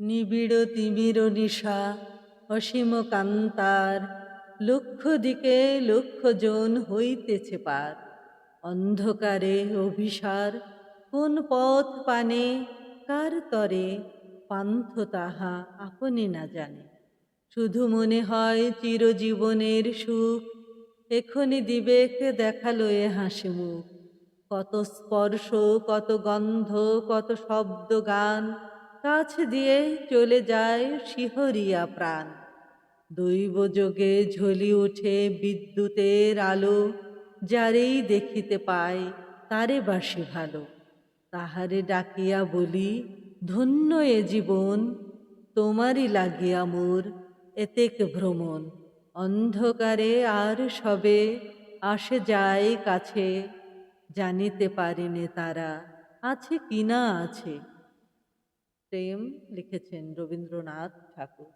নিবিড় তিমির নিশা অসীম কান্তার লক্ষ দিকে লক্ষ জন হইতেছে পার। অন্ধকারে অভিসার, কোন পথ পানে, কার তরে, পান্থ তাহা আপনি না জানে। শুধু মনে হয় চিরজীবনের সুখ, এখনি দিবেক দেখাল এ হাসি মুখ। কত স্পর্শ, কত গন্ধ, কত শব্দ গান কাছ দিয়ে চলে যায় শিহরিয়া প্রাণ। দৈব যোগে ঝলি ওঠে বিদ্যুতের আলো, যারেই দেখিতে পায় তারে বাসি ভালো। তাহারে ডাকিয়া বলি, ধন্য এ জীবন, তোমারই লাগিয়া মোর এতেক ভ্রমণ। অন্ধকারে আর সবে আসে যায় কাছে, জানিতে পারিনে তারা আছে কিনা আছে। প্রেম লিখেছেন রবীন্দ্রনাথ ঠাকুর।